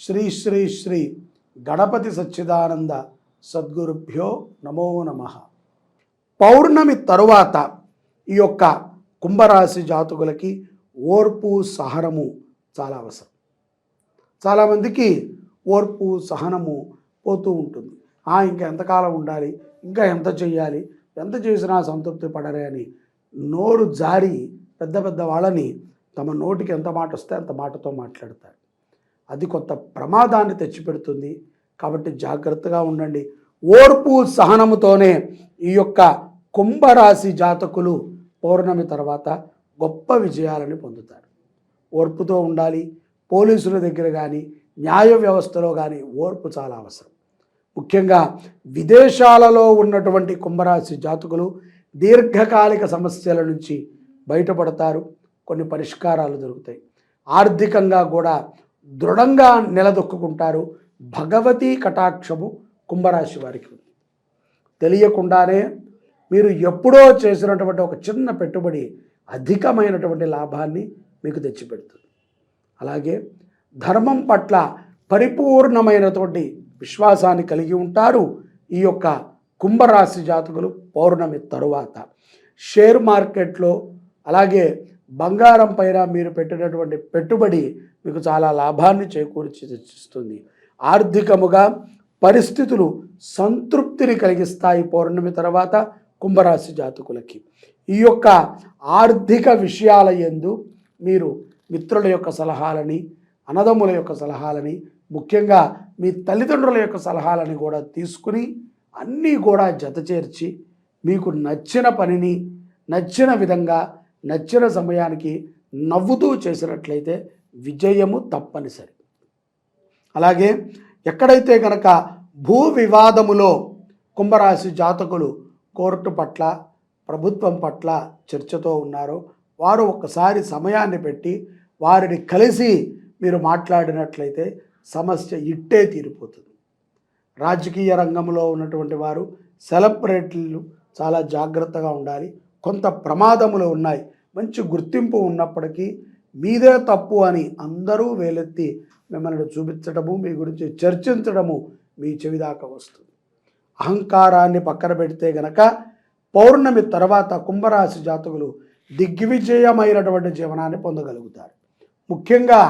శ్రీ శ్రీ శ్రీ గణపతి సచ్చిదానంద సద్గురుభ్యో నమో నమ. పౌర్ణమి తరువాత ఈ యొక్క కుంభరాశి జాతకులకి ఓర్పు సహనము చాలా అవసరం. చాలామందికి ఓర్పు సహనము పోతూ ఉంటుంది. ఆ ఇంకా ఎంతకాలం ఉండాలి? ఇంకా ఎంత చేయాలి ఎంత చేసినా సంతృప్తి పడరే అని నోరు జారి పెద్ద పెద్ద వాళ్ళని తమ నోటికి ఎంత మాట వస్తే అంత మాటతో మాట్లాడతారు. అది కొత్త ప్రమాదాన్ని తెచ్చిపెడుతుంది. కాబట్టి జాగ్రత్తగా ఉండండి. ఓర్పు సహనముతోనే ఈ యొక్క కుంభరాశి జాతకులు పౌర్ణమి తర్వాత గొప్ప విజయాలని పొందుతారు. ఓర్పుతో ఉండాలి. పోలీసుల దగ్గర కానీ న్యాయ వ్యవస్థలో కానీ ఓర్పు చాలా అవసరం. ముఖ్యంగా విదేశాలలో ఉన్నటువంటి కుంభరాశి జాతకులు దీర్ఘకాలిక సమస్యల నుంచి బయటపడతారు. కొన్ని పరిష్కారాలు దొరుకుతాయి. ఆర్థికంగా కూడా దృఢంగా నిలదొక్కుంటారు భగవతీ కటాక్షము కుంభరాశి వారికి. ఉంది తెలియకుండానే మీరు ఎప్పుడో చేసినటువంటి ఒక చిన్న పెట్టుబడి అధికమైనటువంటి లాభాన్ని మీకు తెచ్చిపెడుతుంది. అలాగే ధర్మం పట్ల పరిపూర్ణమైనటువంటి విశ్వాసాన్ని కలిగి ఉంటారు ఈ యొక్క కుంభరాశి జాతకులు పౌర్ణమి తరువాత. షేర్ మార్కెట్లో అలాగే బంగారం పైన మీరు పెట్టినటువంటి పెట్టుబడి మీకు చాలా లాభాన్ని చేకూర్చిస్తుంది ఆర్థికముగా పరిస్థితులు సంతృప్తిని కలిగిస్తాయి పౌర్ణమి తర్వాత కుంభరాశి జాతకులకి. ఈ యొక్క ఆర్థిక విషయాల యందు మీరు మిత్రుల యొక్క సలహాలని అన్నదమ్ముల యొక్క సలహాలని ముఖ్యంగా మీ తల్లిదండ్రుల యొక్క సలహాలని కూడా తీసుకుని అన్నీ కూడా జతచేర్చి మీకు నచ్చిన పనిని నచ్చిన విధంగా నచ్చిన సమయానికి నవ్వుతూ చేసినట్లయితే విజయము తప్పనిసరి. అలాగే ఎక్కడైతే కనుక భూ వివాదములో కుంభరాశి జాతకులు కోర్టు పట్ల ప్రభుత్వం పట్ల చర్చతో ఉన్నారో వారు ఒక్కసారి సమయాన్ని పెట్టి వారిని కలిసి మీరు మాట్లాడినట్లయితే సమస్య ఇట్టే తీరిపోతుంది. రాజకీయ రంగంలో ఉన్నటువంటి వారు సెలబ్రిటీలు చాలా జాగ్రత్తగా ఉండాలి. కొంత ప్రమాదములు ఉన్నాయి. మంచి గుర్తింపు ఉన్నప్పటికీ మీదే తప్పు అని అందరూ వేలెత్తి మిమ్మల్ని చూపించడము మీ గురించి చర్చించడము మీ చెవిదాకా వస్తుంది. అహంకారాన్ని పక్కన పెడితే గనక పౌర్ణమి తర్వాత కుంభరాశి జాతకులు దిగ్విజయమైనటువంటి జీవనాన్ని పొందగలుగుతారు. ముఖ్యంగా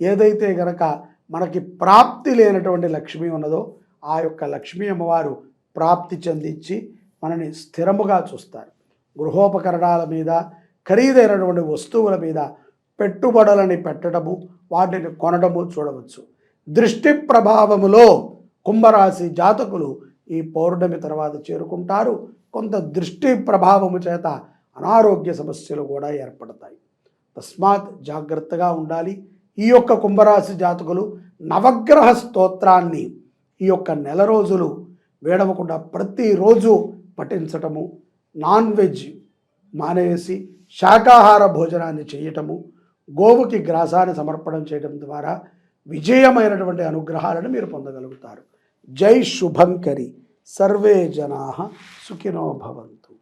ఏదైతే గనక మనకి ప్రాప్తి లేనటువంటి లక్ష్మి ఉన్నదో ఆ యొక్క లక్ష్మీ అమ్మవారు ప్రాప్తి చెందించి మనని స్థిరముగా చూస్తారు. గృహోపకరణాల మీద ఖరీదైనటువంటి వస్తువుల మీద పెట్టుబడులని పెట్టడము వాటిని కొనడము చూడవచ్చు. దృష్టి ప్రభావములో కుంభరాశి జాతకులు ఈ పౌర్ణమి తర్వాత చేరుకుంటారు. కొంత దృష్టి ప్రభావము చేత అనారోగ్య సమస్యలు కూడా ఏర్పడతాయి. తస్మాత్ జాగ్రత్తగా ఉండాలి. ఈ యొక్క కుంభరాశి జాతకులు నవగ్రహ స్తోత్రాన్ని ఈ యొక్క నెల రోజులు వేడవకుండా ప్రతిరోజు పఠించటము నాన్ వెజ్ మానేసి శాకాహార భోజనాన్ని చేయటము గోవుకి గ్రాసాన్ని సమర్పణం చేయడం ద్వారా విజయమైనటువంటి అనుగ్రహాలను మీరు పొందగలుగుతారు. జై శుభంకరి. సర్వే జనా సుఖినో భవంతు.